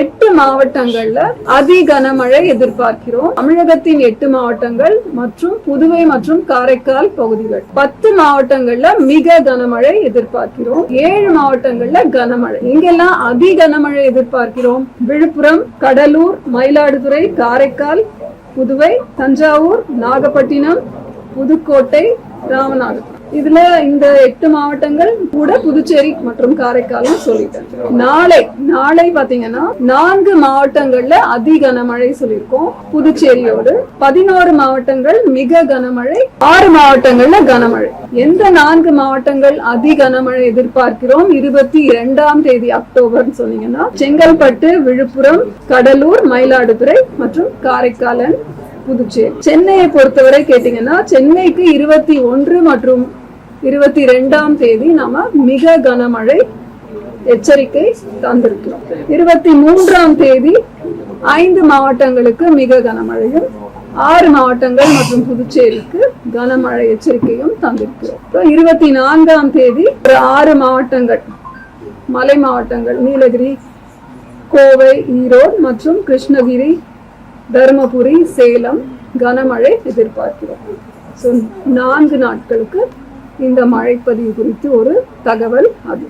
எட்டு மாவட்டங்கள்ல அதி கனமழை எதிர்பார்க்கிறோம். தமிழகத்தின் எட்டு மாவட்டங்கள் மற்றும் புதுவை மற்றும் காரைக்கால் பகுதிகள். பத்து மாவட்டங்கள்ல மிக கனமழை எதிர்பார்க்கிறோம். ஏழு மாவட்டங்கள்ல கனமழை. எங்கெல்லாம் அதி கனமழை எதிர்பார்க்கிறோம். விழுப்புரம் கடலூர் மயிலாடுதுறை காரைக்கால் புதுவை தஞ்சாவூர் நாகப்பட்டினம் புதுக்கோட்டை ராமநாதபுரம். இதுல இந்த எட்டு மாவட்டங்கள் கூட புதுச்சேரி மற்றும் காரைக்காலும் சொல்லிட்டேன். நாளை நாளை பாத்தீங்கன்னா நான்கு மாவட்டங்கள்ல அதி கனமழை சொல்லியிருக்கோம். புதுச்சேரியோடு பதினோரு மாவட்டங்கள் மிக கனமழை ஆறு மாவட்டங்கள்ல கனமழை. எந்த நான்கு மாவட்டங்கள் அதி கனமழை எதிர்பார்க்கிறோம்? இருபத்தி இரண்டாம் தேதி அக்டோபர் சொன்னீங்கன்னா செங்கல்பட்டு விழுப்புரம் கடலூர் மயிலாடுதுறை மற்றும் காரைக்காலன் புதுச்சேரி. சென்னையை பொறுத்தவரை கேட்டீங்கன்னா சென்னைக்கு இருபத்தி ஒன்று மற்றும் இருபத்தி ரெண்டாம் தேதி நாம மிக கனமழை எச்சரிக்கை தந்திருக்கிறோம். இருபத்தி மூன்றாம் தேதி ஐந்து மாவட்டங்களுக்கு மிக கனமழையும் ஆறு மாவட்டங்கள் மற்றும் புதுச்சேரிக்கு கனமழை எச்சரிக்கையும் தந்திருக்கிறோம். இருபத்தி நான்காம் தேதி ஒரு ஆறு மாவட்டங்கள் மலை மாவட்டங்கள் நீலகிரி கோவை ஈரோடு மற்றும் கிருஷ்ணகிரி தருமபுரி சேலம் கனமழை எதிர்பார்க்கிறோம். ஸோ நான்கு நாட்களுக்கு இந்த மழைப்பதிவு குறித்து ஒரு தகவல் அது.